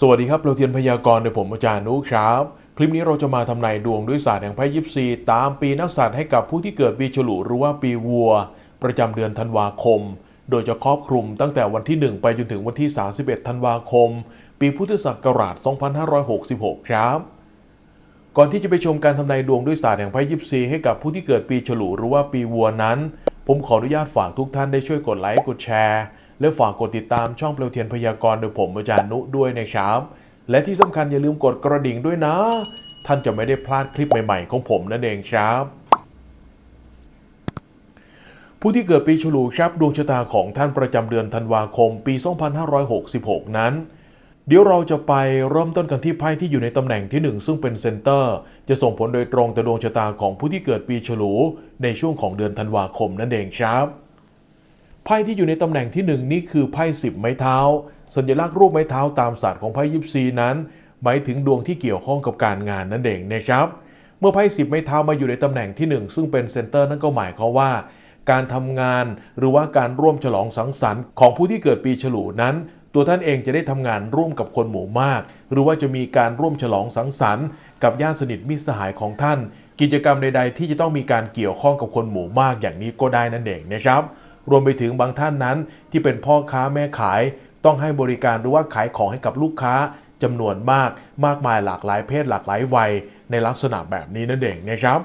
สวัสดีครับเราเทียนพยากรณ์โดยผมอาจารย์นุครับ คลิปนี้เราจะมาทำนายดวงด้วยศาสตร์แห่งไพ่ยิปซีตามปีนักษัตว์ให้กับผู้ที่เกิดปีฉลูหรือว่าปีวัว ประจำเดือนธันวาคม โดยจะครอบคลุมตั้งแต่วันที่ 1 ไปจนถึงวันที่ 31 ธันวาคม ปีพุทธศักราช 2566 ครับ ก่อนที่จะไปชมการทำนายดวงด้วยศาสตร์แห่งไพ่ยิปซีให้กับผู้ที่เกิดปีฉลูหรือว่าปีวัวนั้น ผมขออนุญาตฝากทุกท่านได้ช่วยกดไลค์กดแชร์ และฝากกดติดตามช่องเปลวเทียนพยากรณ์โดยผมอาจารย์นุด้วยนะครับ และที่สำคัญอย่าลืมกดกระดิ่งด้วยนะ ท่านจะไม่ได้พลาดคลิปใหม่ๆ ของผมนั่นเองครับผู้ที่เกิดปีฉลูครับดวงชะตาของท่านประจำเดือนธันวาคมปี 2566 นั้น เดี๋ยวเราจะไปเริ่มต้นกันที่ไพ่ที่อยู่ในตำแหน่งที่ 1 ซึ่งเป็นเซนเตอร์ จะส่งผลโดยตรงต่อดวงชะตาของผู้ที่เกิดปีฉลูในช่วงของเดือนธันวาคมนั่นเองครับ ไพ่ที่อยู่ในตำแหน่งที่ 1 นี่คือไพ่สิบไม้เท้า สัญลักษณ์รูปไม้เท้าตามศาสตร์ของไพ่ยิปซีนั้น หมายถึงดวงที่เกี่ยวข้องกับการงานนั่นเองนะครับ เมื่อไพ่สิบไม้เท้ามาอยู่ในตำแหน่งที่ 1 ซึ่งเป็นเซนเตอร์นั่นก็หมายความว่า การทำงานหรือว่าการร่วมฉลองสังสรรค์ของผู้ที่เกิดปีฉลูนั้น ตัวท่านเองจะได้ทำงานร่วมกับคนหมู่มาก หรือว่าจะมีการร่วมฉลองสังสรรค์ กับญาติสนิทมิตรสหายของท่าน กิจกรรมใด ๆ ที่จะต้องมีการเกี่ยวข้องกับคนหมู่มากอย่างนี้ก็ได้นั่นเองนะครับ รวมไปถึงบางท่านนั้น ที่เป็นพ่อค้าแม่ขาย ต้องให้บริการหรือว่าขายของให้กับลูกค้าจำนวนมาก มากมายหลากหลายเพศหลากหลายวัย ในลักษณะแบบนี้นั่นเองนะครับ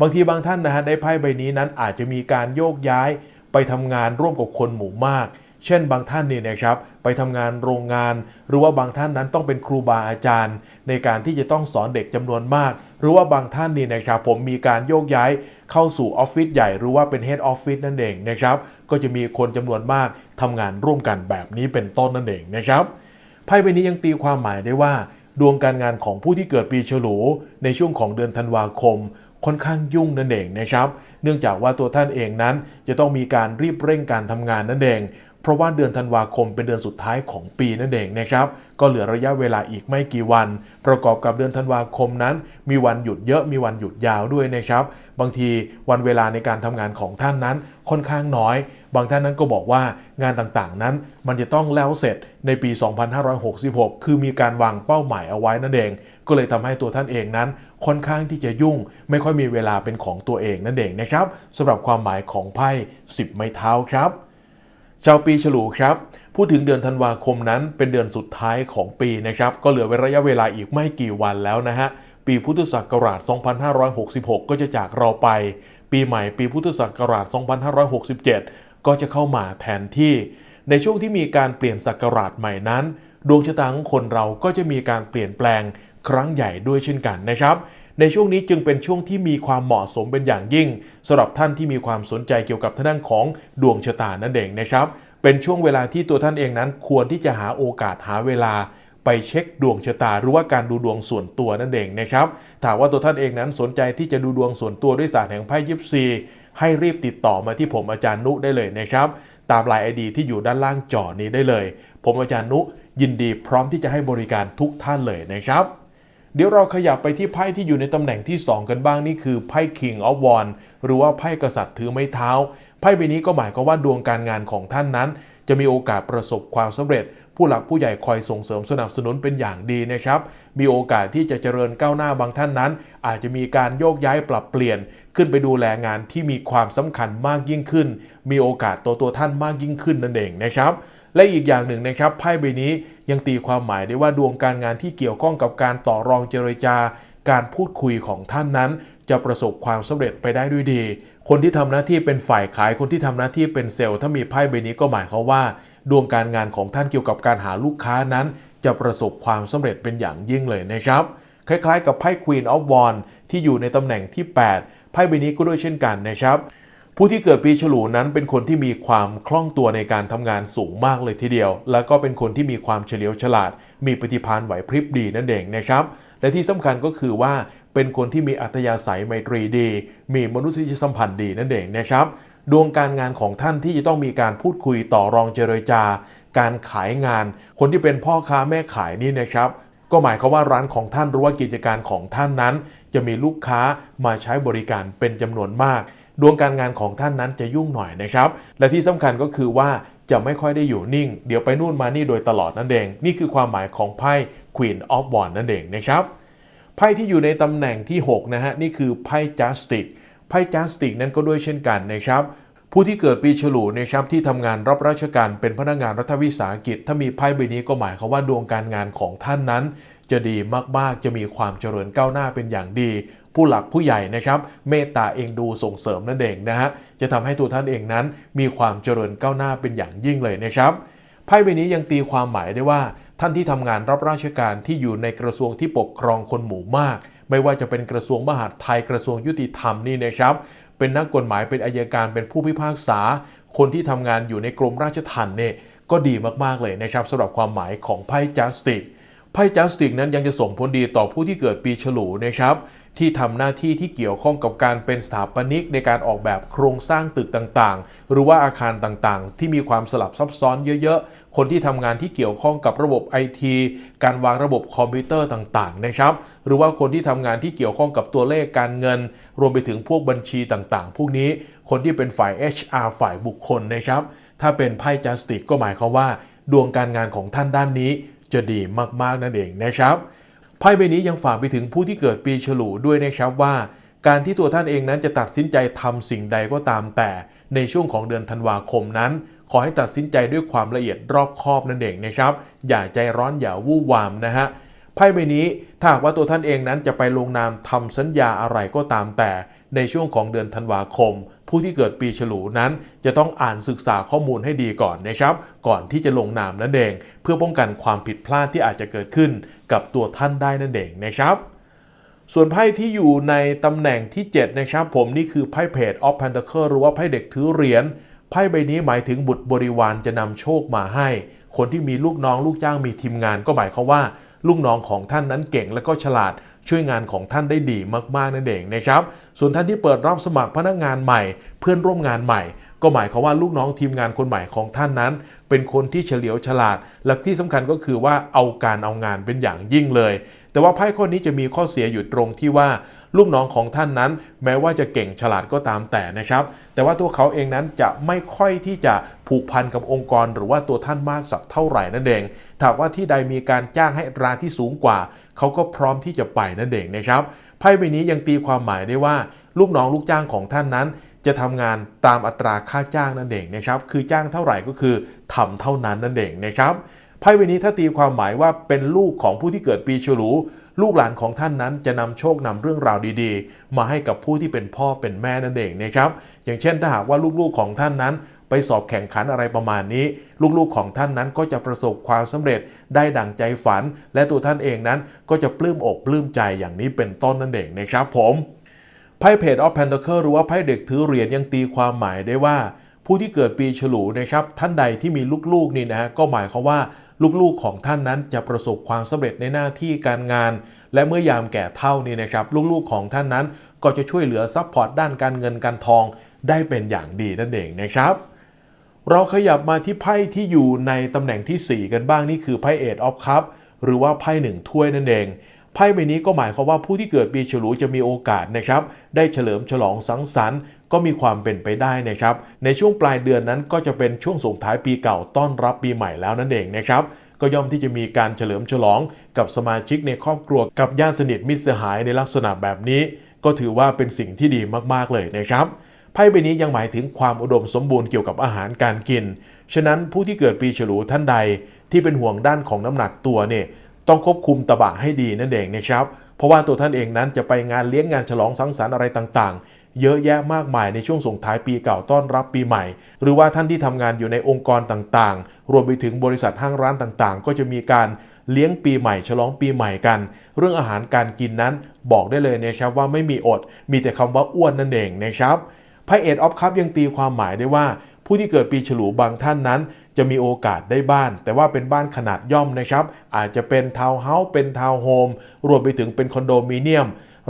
บางทีบางท่านนะฮะได้ไพ่ใบนี้นั้นอาจจะมีการโยกย้าย ไปทำงานร่วมกับคนหมู่มาก เช่น บางท่านนี่นะครับ ไปทำงานโรงงาน หรือว่าบางท่านนั้นต้องเป็นครูบาอาจารย์ ในการที่จะต้องสอนเด็กจำนวนมาก หรือว่าบางท่านนี่นะครับ ผมมีการโยกย้าย เข้าสู่ออฟฟิศใหญ่หรือว่าเป็นเฮดออฟฟิศนั่นเองนะครับก็จะมีคนจำนวนมากทำงานร่วมกันแบบนี้เป็นต้นนั่นเองนะครับไพ่ใบนี้ยังตีความหมายได้ว่า ดวงการงานของผู้ที่เกิดปีฉลูในช่วงของเดือนธันวาคม ค่อนข้างยุ่งนั่นเองนะครับ เนื่องจากว่าตัวท่านเองนั้นจะต้องมีการรีบเร่งการทำงานนั่นเอง เพราะว่าเดือนธันวาคมเป็นเดือนสุดท้ายของปีนั่นเองนะครับ ก็เหลือระยะเวลาอีกไม่กี่วัน ประกอบกับเดือนธันวาคมนั้น มีวันหยุดเยอะมีวันหยุดยาวด้วยนะครับ บางทีวันเวลาในการทำงานของท่านนั้นค่อนข้างน้อย บางท่านนั้นก็บอกว่างานต่างๆนั้น มันจะต้องแล้วเสร็จในปี 2566 คือมีการวางเป้าหมายเอาไว้นั่นเอง ก็เลยทำให้ตัวท่านเองนั้น ค่อนข้างที่จะยุ่ง ไม่ค่อยมีเวลาเป็นของตัวเองนั่นเองนะครับสำหรับความหมายของไพ่10 ไม้เท้าครับ ชาวปีฉลูครับพูดถึงเดือนธันวาคมนั้นเป็นเดือนสุดท้ายของปีนะครับ ก็เหลือเวระยะเวลาอีกไม่กี่วันแล้วนะฮะ ปีพุทธศักราช 2566 ก็จะจากเราไป ปีใหม่ปีพุทธศักราช 2567 ก็จะเข้ามาแทนที่ ในช่วงที่มีการเปลี่ยนศักราชใหม่นั้น ดวงชะตาของคนเราก็จะมีการเปลี่ยนแปลงครั้งใหญ่ด้วยเช่นกันนะครับ ในช่วงนี้จึงเป็นช่วงที่มีความเหมาะสมเป็นอย่างยิ่งสำหรับท่านที่มีความสนใจเกี่ยวกับทางด้านของดวงชะตานั่นเองนะครับ เป็นช่วงเวลาที่ตัวท่านเองนั้นควรที่จะหาโอกาสหาเวลาไปเช็คดวงชะตาหรือว่าการดูดวงส่วนตัวนั่นเองนะครับถ้าว่าตัวท่านเองนั้นสนใจที่จะดูดวงส่วนตัวด้วยศาสตร์แห่งไพ่ยิปซีให้รีบติดต่อมาที่ผมอาจารย์นุได้เลยนะครับ ตามลน์ไอดีที่อยู่ด้านล่างจอนี้ได้เลย ผมอาจารย์นุยินดีพร้อมที่จะให้บริการทุกท่านเลยนะครับ เดี๋ยวเราขยับไปที่ไพ่ที่อยู่ในตำแหน่งที่ 2 กันบ้างนี่คือไพ่ King of w a n d หรือว่าไพ่กษัตริย์ถือไม้เท้า ไพ่ใบนี้ก็หมายความว่าดวงการงานของท่านนั้น จะมีโอกาสประสบความสำเร็จ ผู้หลักผู้ใหญ่คอยส่งเสริมสนับสนุนเป็นอย่างดีนะครับ มีโอกาสที่จะเจริญก้าวหน้าบางท่านนั้น อาจจะมีการโยกย้ายปรับเปลี่ยน ขึ้นไปดูแลงานที่มีความสำคัญมากยิ่งขึ้น มีโอกาสตัวตัวท่านมากยิ่งขึ้นนั่นเองนะครับ และอีกอย่างหนึ่งนะครับไพ่ใบนี้ยังตีความหมายได้ว่าดวงการงานที่เกี่ยวข้องกับการต่อรองเจรจาการพูดคุยของท่านนั้น จะประสบความสำเร็จไปได้ด้วยดี คนที่ทำหน้าที่เป็นฝ่ายขายคนที่ทำหน้าที่เป็นเซลล์ถ้ามีไพ่ใบนี้ก็หมายความว่า ดวงการงานของท่านเกี่ยวกับการหาลูกค้านั้น จะประสบความสำเร็จเป็นอย่างยิ่งเลยนะครับคล้ายๆ กับไพ่ Queen of w a n d ที่อยู่ในตำแหน่งที่ 8 ไพ่ใบนี้ก็ด้วยเช่นกันนะครับ ผู้ที่เกิดปีฉลูนั้นเป็นคนที่มีความคล่องตัวในการทำงานสูงมากเลยทีเดียว แล้วก็เป็นคนที่มีความเฉลียวฉลาด มีปฏิภาณไหวพริบดีนั่นเองนะครับ และที่สำคัญก็คือว่าเป็นคนที่มีอัธยาศัยไมตรีดี มีมนุษยสัมพันธ์ดีนั่นเองนะครับ ดวงการงานของท่านที่จะต้องมีการพูดคุยต่อรองเจรจา การขายงาน คนที่เป็นพ่อค้าแม่ขายนี่นะครับก็หมายความว่าร้านของท่านหรือว่ากิจการของท่านนั้น จะมีลูกค้ามาใช้บริการเป็นจำนวนมาก ดวงการงานของท่านนั้นจะยุ่งหน่อยนะครับ และที่สำคัญก็คือว่าจะไม่ค่อยได้อยู่นิ่ง เดี๋ยวไปนู่นมานี่โดยตลอดนั่นเอง นี่คือความหมายของไพ่ Queen of Wands นั่นเองนะครับไพ่ที่อยู่ในตำแหน่งที่ 6 นะฮะ นี่คือไพ่ Justice ไพ่ Justice นั้นก็ด้วยเช่นกันนะครับผู้ที่เกิดปีฉลูนะครับที่ทำงานรับราชการเป็นพนักงานรัฐวิสาหกิจ ถ้ามีไพ่ใบนี้ก็หมายความว่าดวงการงานของท่านนั้น จะดีมากๆ จะมีความเจริญก้าวหน้าเป็นอย่างดี ผู้หลักผู้ใหญ่นะครับเมตตาเองดูส่งเสริมนั่นเองนะฮะจะทำให้ตัวท่านเองนั้นมีความเจริญก้าวหน้าเป็นอย่างยิ่งเลยนะครับไพ่ใบนี้ยังตีความหมายได้ว่าท่านที่ทำงานรับราชการที่อยู่ในกระทรวงที่ปกครองคนหมู่มาก ไม่ว่าจะเป็นกระทรวงมหาดไทยกระทรวงยุติธรรมนี่นะครับ เป็นนักกฎหมายเป็นอายการเป็นผู้พิพากษา คนที่ทำงานอยู่ในกรมราชทัณฑ์เนี่ยก็ดีมากๆเลยนะครับสำหรับความหมายของไพ่ justice ไพ่ justice นั้นยังจะส่งผลดีต่อผู้ที่เกิดปีฉลูนะครับ ที่ทำหน้าที่ที่เกี่ยวข้องกับการเป็นสถาปนิกในการออกแบบโครงสร้างตึกต่างๆ หรือว่าอาคารต่างๆ ที่มีความสลับซับซ้อนเยอะๆ คนที่ทำงานที่เกี่ยวข้องกับระบบไอทีการวางระบบคอมพิวเตอร์ต่างๆนะครับหรือว่าคนที่ทำงานที่เกี่ยวข้องกับตัวเลขการเงิน รวมไปถึงพวกบัญชีต่างๆ พวกนี้คนที่เป็นฝ่าย HR ฝ่ายบุคคลนะครับถ้าเป็นไพ่ justice ก็หมายความว่า ดวงการงานของท่านด้านนี้จะดีมากๆนั่นเองนะครับ ไพ่ใบนี้ยังฝากไปถึงผู้ที่เกิดปีฉลูด้วยนะครับว่า การที่ตัวท่านเองนั้นจะตัดสินใจทำสิ่งใดก็ตามแต่ในช่วงของเดือนธันวาคมนั้น ขอให้ตัดสินใจด้วยความละเอียดรอบคอบนั่นเองนะครับ อย่าใจร้อนอย่าวู่วามนะฮะไพ่ใบนี้ถ้าหากว่าตัวท่านเองนั้นจะไปลงนามทำสัญญาอะไรก็ตามแต่ในช่วงของเดือนธันวาคม ผู้ที่เกิดปีฉลูนั้น จะต้องอ่านศึกษาข้อมูลให้ดีก่อนนะครับ ก่อนที่จะลงนามนั่นเอง เพื่อป้องกันความผิดพลาดที่อาจจะเกิดขึ้นกับตัวท่านได้นั่นเองนะครับส่วนไพ่ที่อยู่ในตำแหน่งที่ 7 นะครับ ผมนี่คือไพ่เพจออฟ p พนเ c อร์หรือว่าไพ่เด็กถือเหรียญไพ่ใบนี้หมายถึงบุตรบริวารจะนำโชคมาให้ คนที่มีลูกน้องลูกจ้างมีทีมงานก็หมายความว่า ลูกน้องของท่านนั้นเก่งและก็ฉลาด ช่วยงานของท่านได้ดีมากๆนั่นเองนะครับส่วนท่านที่เปิดรับสมัครพนักงานใหม่ เพื่อนร่วมงานใหม่ ก็หมายความว่าลูกน้องทีมงานคนใหม่ของท่านนั้น เป็นคนที่เฉลียวฉลาด และที่สำคัญก็คือว่าเอาการเอางานเป็นอย่างยิ่งเลย แต่ว่าไพ่ข้อนี้จะมีข้อเสียอยู่ตรงที่ว่าลูกน้องของท่านนั้น แม้ว่าจะเก่งฉลาดก็ตามแต่นะครับ แต่ว่าตัวเขาเองนั้นจะไม่ค่อยที่จะผูกพันกับองค์กร หรือว่าตัวท่านมากสักเท่าไหร่นั่นเองถ้ากว่าที่ใดมีการจ้างให้ราที่สูงกว่า เขาก็พร้อมที่จะไปนั่นเองนะครับไพ่ใบนี้ยังตีความหมายได้ว่า ลูกน้องลูกจ้างของท่านนั้น จะทำงานตามอัตราค่าจ้างนั่นเองนะครับคือจ้างเท่าไหร่ก็คือทำเท่านั้นนั่นเองนะครับไพ่ใบนี้ถ้าตีความหมายว่าเป็นลูกของผู้ที่เกิดปีฉลูลูกหลานของท่านนั้นจะนำโชคนำเรื่องราวดีๆ มาให้กับผู้ที่เป็นพ่อเป็นแม่นั่นเองนะครับ อย่างเช่นถ้าหากว่าลูกๆของท่านนั้น ไปสอบแข่งขันอะไรประมาณนี้ ลูกๆของท่านนั้นก็จะประสบความสำเร็จได้ดั่งใจฝัน และตัวท่านเองนั้นก็จะปลื้มอกปลื้มใจอย่างนี้เป็นต้นนั่นเองนะครับผมไพ่เพจออฟ p พน t เ c อร์หรือว่าไพ่เด็กถือเหรียญยังตีความหมายได้ว่า ผู้ที่เกิดปีฉลูนะครับท่านใดที่มีลูกๆนี่นะฮะก็หมายความว่าลูกๆของท่านนั้นจะประสบความสำเร็จในหน้าที่การงาน และเมื่อยามแก่เท่านี่นะครับลูกๆของท่านนั้นก็จะช่วยเหลือซัพพอร์ตด้านการเงินการทองได้เป็นอย่างดีนั่นเองนะครับ เราขยับมาที่ไพ่ที่อยู่ในตำแหน่งที่ 4 กันบ้างนี่คือไพ่เอ of ออฟคัพหรือว่าไพ่หนึ่งถ้วยนั่นเองไพ่ใบนี้ก็หมายความว่าผู้ที่เกิดปีฉลูจะมีโอกาสนะครับ ได้เฉลิมฉลองสังสรรค์ก็มีความเป็นไปได้นะครับ ในช่วงปลายเดือนนั้นก็จะเป็นช่วงส่งท้ายปีเก่าต้อนรับปีใหม่แล้วนั่นเองนะครับก็ย่อมที่จะมีการเฉลิมฉลองกับสมาชิกในครอบครัวกับญาติสนิทมิตรสหายในลักษณะแบบนี้ ก็ถือว่าเป็นสิ่งที่ดีมากๆเลยนะครับ ไพ่ใบนี้ยังหมายถึงความอุดมสมบูรณ์เกี่ยวกับอาหารการกิน ฉะนั้นผู้ที่เกิดปีฉลูท่านใดที่เป็นห่วงด้านของน้ำหนักตัวเนี่ยต้องควบคุมตะบะให้ดีนั่นเองนะครับ เพราะว่าตัวท่านเองนั้นจะไปงานเลี้ยงงานฉลองสังสรรค์อะไรต่างๆ เยอะแยะมากมายในช่วงส่งท้ายปีเก่าต้อนรับปีใหม่ หรือว่าท่านที่ทำงานอยู่ในองค์กรต่างๆ รวมไปถึงบริษัทห้างร้านต่างๆ ก็จะมีการเลี้ยงปีใหม่ฉลองปีใหม่กัน เรื่องอาหารการกินนั้นบอกได้เลยนะครับว่าไม่มีอด มีแต่คำว่าอ้วนนั่นเองนะครับ ไพ่เอ็ดออฟคัพยังตีความหมายได้ว่า ผู้ที่เกิดปีฉลูบางท่านนั้น จะมีโอกาสได้บ้าน แต่ว่าเป็นบ้านขนาดย่อมนะครับ อาจจะเป็นทาวน์เฮาส์เป็นทาวน์โฮมรวมไปถึงเป็นคอนโดมิเนียม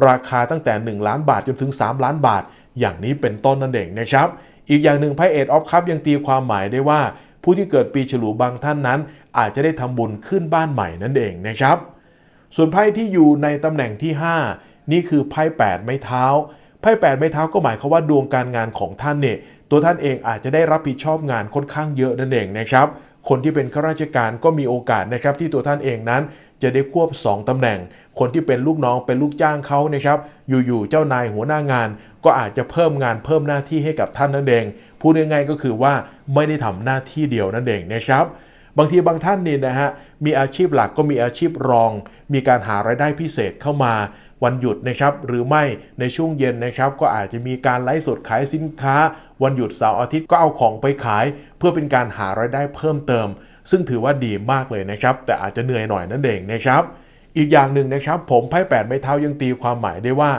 ราคาตั้งแต่ 1 ล้านบาทจนถึง 3 ล้านบาท อย่างนี้เป็นต้นนั่นเองนะครับ อีกอย่างหนึ่งไพ่เอ็ดออฟคัพยังตีความหมายได้ว่า ผู้ที่เกิดปีฉลูบางท่านนั้น อาจจะได้ทำบุญขึ้นบ้านใหม่นั่นเองนะครับ ส่วนไพ่ที่อยู่ในตำแหน่งที่ 5 นี่คือไพ่8ไม้เท้า ไพ่8ไม้เท้าก็หมายความว่าดวงการงานของท่านเนี่ยตัวท่านเองอาจจะได้รับผิดชอบงานค่อนข้างเยอะนั่นเองนะครับ คนที่เป็นข้าราชการก็มีโอกาสนะครับที่ตัวท่านเองนั้นจะได้ควบ 2ตำแหน่ง คนที่เป็นลูกน้องเป็นลูกจ้างเขานะครับ อยู่ๆ เจ้านายหัวหน้างาน ก็อาจจะเพิ่มงานเพิ่มหน้าที่ให้กับท่านนั่นเอง พูดง่ายๆก็คือว่าไม่ได้ทำหน้าที่เดียวนั่นเองนะครับ บางทีบางท่านนี่นะฮะ มีอาชีพหลักก็มีอาชีพรอง มีการหารายได้พิเศษเข้ามา วันหยุดนะครับหรือไม่ในช่วงเย็นนะครับก็อาจจะมีการไลฟ์สดขายสินค้า วันหยุดเสาร์อาทิตย์ก็เอาของไปขาย เพื่อเป็นการหารายได้เพิ่มเติม ซึ่งถือว่าดีมากเลยนะครับ แต่อาจจะเหนื่อยหน่อยนั่นเองนะครับอีกอย่างหนึ่งนะครับ ผมไพ่แปดไม้เท้ายังตีความหมายได้ว่า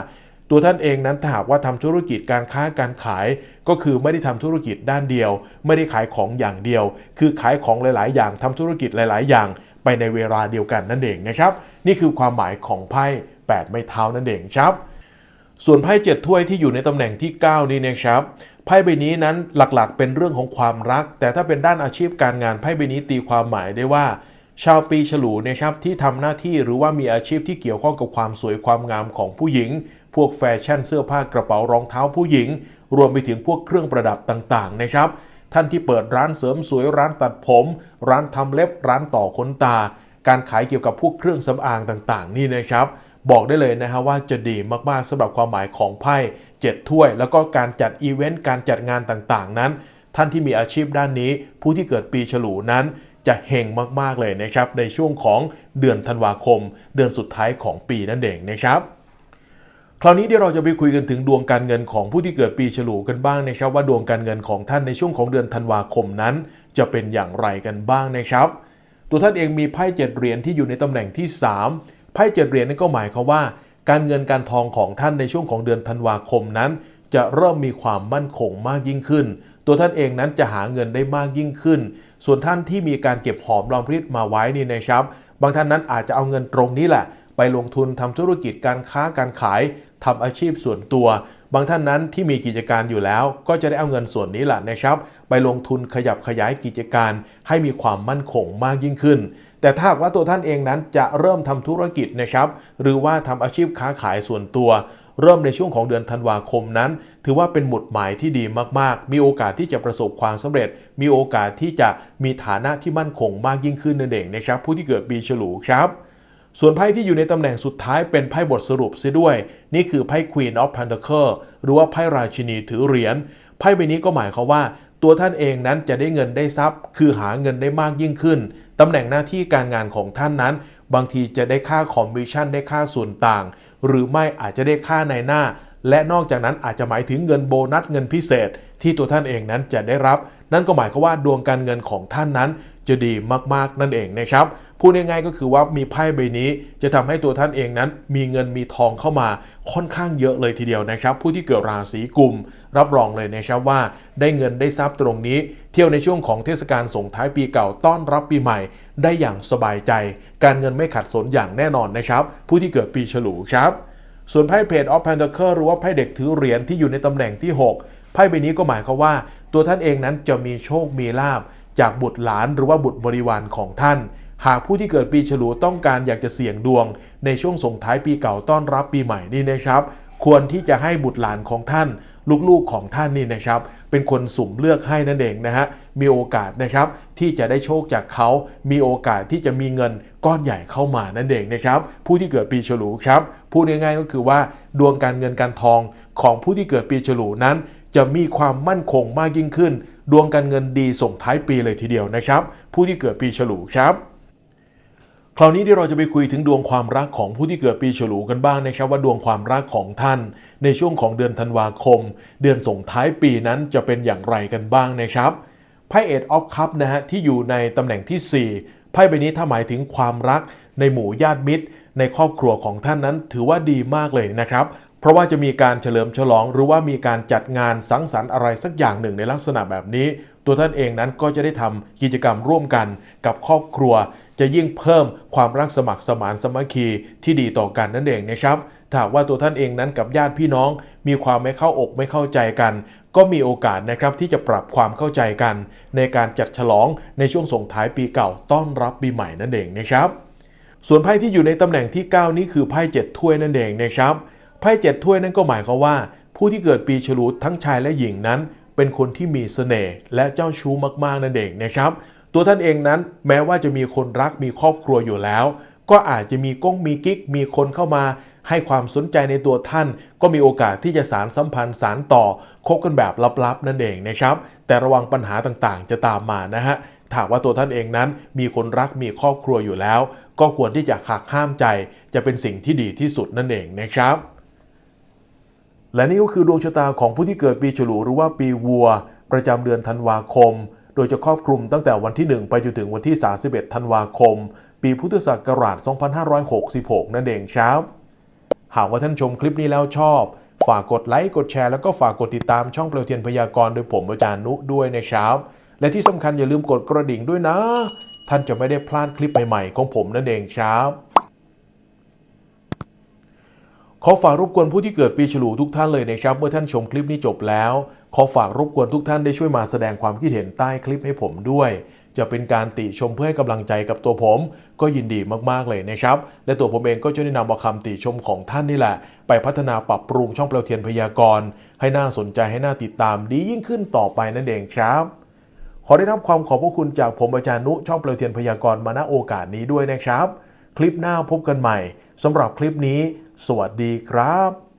ตัวท่านเองนั้นถ้าหากว่าทำธุรกิจการค้าการขาย ก็คือไม่ได้ทำธุรกิจด้านเดียว ไม่ได้ขายของอย่างเดียว คือขายของหลาย ๆ อย่างทำธุรกิจหลาย ๆ อย่าง ไปในเวลาเดียวกันนั่นเองนะครับ นี่คือความหมายของไพ่ 8 ไม้เท้านั่นเองครับ ส่วนไพ่เจ็ดถ้วยที่อยู่ในตำแหน่งที่ 9 นี้นะครับไพ่ใบนี้นั้นหลักๆ เป็นเรื่องของความรัก แต่ถ้าเป็นด้านอาชีพการงานไพ่ใบนี้ตีความหมายได้ว่า ชาวปีฉลูนะครับที่ทำหน้าที่หรือว่ามีอาชีพที่เกี่ยวข้องกับความสวยความงามของผู้หญิง พวกแฟชั่นเสื้อผ้ากระเป๋ารองเท้าผู้หญิง รวมไปถึงพวกเครื่องประดับต่างๆนะครับ ท่านที่เปิดร้านเสริมสวยร้านตัดผม ร้านทำเล็บร้านต่อขนตา การขายเกี่ยวกับพวกเครื่องสำอางต่างๆ นี่นะครับ บอกได้เลยนะฮะว่าจะดีมากๆสำหรับความหมายของไพ่เจ็ดถ้วย แล้วก็การจัดอีเวนต์การจัดงานต่างๆ นั้น ท่านที่มีอาชีพด้านนี้ ผู้ที่เกิดปีฉลูนั้นจะเฮงมากๆเลยนะครับ ในช่วงของเดือนธันวาคม เดือนสุดท้ายของปีนั่นเองนะครับคราวนี้เดี๋ยวเราจะไปคุยกันถึงดวงการเงินของผู้ที่เกิดปีฉลูกันบ้างนะครับ ว่าดวงการเงินของท่านในช่วงของเดือนธันวาคมนั้น จะเป็นอย่างไรกันบ้างนะครับ ตัวท่านเองมีไพ่เจ็ดเหรียญที่อยู่ในตำแหน่งที่ 3 ไพ่เจ็ดเหรียญนั่นก็หมายความว่า การเงินการทองของท่านในช่วงของเดือนธันวาคมนั้น จะเริ่มมีความมั่นคงมากยิ่งขึ้น ตัวท่านเองนั้นจะหาเงินได้มากยิ่งขึ้น ส่วนท่านที่มีการเก็บหอมรอมริบมาไว้นี่นะครับ บางท่านนั้นอาจจะเอาเงินตรงนี้แหละ ไปลงทุนทำธุรกิจการค้าการขายทำอาชีพส่วนตัว บางท่านนั้นที่มีกิจการอยู่แล้ว ก็จะได้เอาเงินส่วนนี้แหละนะครับ ไปลงทุนขยับขยายกิจการให้มีความมั่นคงมากยิ่งขึ้น แต่ถ้าหากว่าตัวท่านเองนั้นจะเริ่มทำธุรกิจนะครับ หรือว่าทำอาชีพค้าขายส่วนตัว เริ่มในช่วงของเดือนธันวาคมนั้น ถือว่าเป็นหมุดหมายที่ดีมากๆ มีโอกาสที่จะประสบความสำเร็จ มีโอกาสที่จะมีฐานะที่มั่นคงมากยิ่งขึ้นนั่นเองนะครับ ผู้ที่เกิดปีฉลูครับส่วนไพ่ที่อยู่ในตำแหน่งสุดท้ายเป็นไพ่บทสรุปเสียด้วย นี่คือไพ่ Queen of Pentacles หรือว่าไพ่ราชินีถือเหรียญไพ่ใบนี้ก็หมายความว่า ตัวท่านเองนั้นจะได้เงินได้ทรัพย์ คือหาเงินได้มากยิ่งขึ้น ตำแหน่งหน้าที่การงานของท่านนั้น บางทีจะได้ค่าคอมมิชชั่นได้ค่าส่วนต่าง หรือไม่อาจจะได้ค่าในหน้า และนอกจากนั้นอาจจะหมายถึงเงินโบนัสเงินพิเศษ ที่ตัวท่านเองนั้นจะได้รับ นั่นก็หมายความว่าดวงการเงินของท่านนั้น จะดีมากๆนั่นเองนะครับพูดง่ายๆก็คือว่ามีไพ่ใบนี้จะทำให้ตัวท่านเองนั้น มีเงินมีทองเข้ามาค่อนข้างเยอะเลยทีเดียวนะครับ ผู้ที่เกิดราศีกุม รับรองเลยนะครับว่าได้เงินได้ทรัพย์ตรงนี้ เที่ยวในช่วงของเทศกาลส่งท้ายปีเก่าต้อนรับปีใหม่ ได้อย่างสบายใจ การเงินไม่ขัดสนอย่างแน่นอนนะครับ ผู้ที่เกิดปีฉลูครับ ส่วนไพ่เพจออฟแพนเดอร์หรือว่าไพ่เด็กถือเหรียญที่อยู่ในตำแหน่งที่ 6 ไพ่ใบนี้ก็หมายความว่า ตัวท่านเองนั้นจะมีโชคมีลาบจากบุตรหลานหรือว่าบุตรบริวารของท่านหากผู้ที่เกิดปีฉลูต้องการอยากจะเสี่ยงดวง ในช่วงส่งท้ายปีเก่าต้อนรับปีใหม่นี่นะครับ ควรที่จะให้บุตรหลานของท่าน ลูกๆของท่านนี่นะครับ เป็นคนสุ่มเลือกให้นั่นเองนะฮะมีโอกาสนะครับที่จะได้โชคจากเขา มีโอกาสที่จะมีเงินก้อนใหญ่เข้ามานั่นเองนะครับ ผู้ที่เกิดปีฉลูครับพูดง่ายๆก็คือว่าดวงการเงินการทองของผู้ที่เกิดปีฉลูนั้น จะมีความมั่นคงมากยิ่งขึ้น ดวงการเงินดีส่งท้ายปีเลยทีเดียวนะครับ ผู้ที่เกิดปีฉลูครับ คราวนี้ที่เราจะไปคุยถึงดวงความรักของผู้ที่เกิดปีฉลูกันบ้างนะครับว่าดวงความรักของท่าน ในช่วงของเดือนธันวาคม เดือนส่งท้ายปีนั้นจะเป็นอย่างไรกันบ้างนะครับไพ่เอ็ดออฟคัพนะฮะที่อยู่ในตำแหน่งที่ 4ไพ่ใบนี้ถ้าหมายถึงความรักในหมู่ญาติมิตร ในครอบครัวของท่านนั้น ถือว่าดีมากเลยนะครับเพราะว่าจะมีการเฉลิมฉลองหรือว่ามีการจัดงานสังสรรค์อะไรสักอย่างหนึ่งในลักษณะแบบนี้ ตัวท่านเองนั้นก็จะได้ทำกิจกรรมร่วมกันกับครอบครัว จะยิ่งเพิ่มความรักสมัครสมานสมัคคีที่ดีต่อกันนั่นเองนะครับถ้าว่าตัวท่านเองนั้นกับญาติพี่น้อง มีความไม่เข้าอกไม่เข้าใจกัน ก็มีโอกาสนะครับที่จะปรับความเข้าใจกัน ในการจัดฉลองในช่วงส่งท้ายปีเก่าต้อนรับปีใหม่นั่นเองนะครับ ส่วนไพ่ที่อยู่ในตำแหน่งที่ 9 นี้คือไพ่เจ็ดถ้วยนั่นเองนะครับไพ่เจ็ดถ้วยนั่นก็หมายความว่า ผู้ที่เกิดปีฉลูทั้งชายและหญิงนั้น เป็นคนที่มีเสน่ห์และเจ้าชู้มากๆนั่นเองนะครับ ตัวท่านเองนั้นแม้ว่าจะมีคนรักมีครอบครัวอยู่แล้ว ก็อาจจะมีก้งมีกิ๊กมีคนเข้ามา ให้ความสนใจในตัวท่าน ก็มีโอกาสที่จะสารสัมพันธ์สารต่อคบกันแบบลับๆ นั่นเองนะครับ แต่ระวังปัญหาต่างๆ จะตามมานะฮะถ้าหากว่าตัวท่านเองนั้นมีคนรักมีครอบครัวอยู่แล้ว ก็ควรที่จะหักห้ามใจจะเป็นสิ่งที่ดีที่สุดนั่นเองนะครับ และนี่ก็คือดวงชะตาของผู้ที่เกิดปีฉลูหรือว่าปีวัว ประจำเดือนธันวาคม โดยจะครอบคลุมตั้งแต่วันที่ 1 ไปจนถึงวันที่ 31 ธันวาคม ปีพุทธศักราช 2566 นั่นเองครับ หากว่าท่านชมคลิปนี้แล้วชอบ ฝากกดไลค์กดแชร์แล้วก็ฝากกดติดตามช่องเปลวเทียนพยากรณ์โดยผมอาจารย์นุด้วยนะครับ และที่สำคัญอย่าลืมกดกระดิ่งด้วยนะ ท่านจะไม่ได้พลาดคลิปใหม่ๆของผมนั่นเองครับ ขอฝากรบกวนผู้ที่เกิดปีฉลูทุกท่านเลยนะครับ เมื่อท่านชมคลิปนี้จบแล้ว ขอฝากรบกวนทุกท่านได้ช่วยมาแสดงความคิดเห็นใต้คลิปให้ผมด้วย จะเป็นการติชมเพื่อให้กำลังใจกับตัวผม ก็ยินดีมากๆเลยนะครับ และตัวผมเองก็จะได้นำเอาคำติชมของท่านนี่แหละ ไปพัฒนาปรับปรุงช่องเปลวเทียนพยากรณ์ให้น่าสนใจให้น่าติดตามดียิ่งขึ้นต่อไปนั่นเองครับขอได้รับความขอบพระคุณจากผมอาจารย์นุช่องเปลวเทียนพยากรณ์มาณโอกาสนี้ด้วยนะครับ คลิปหน้าพบกันใหม่สำหรับคลิปนี้ สวัสดีครับ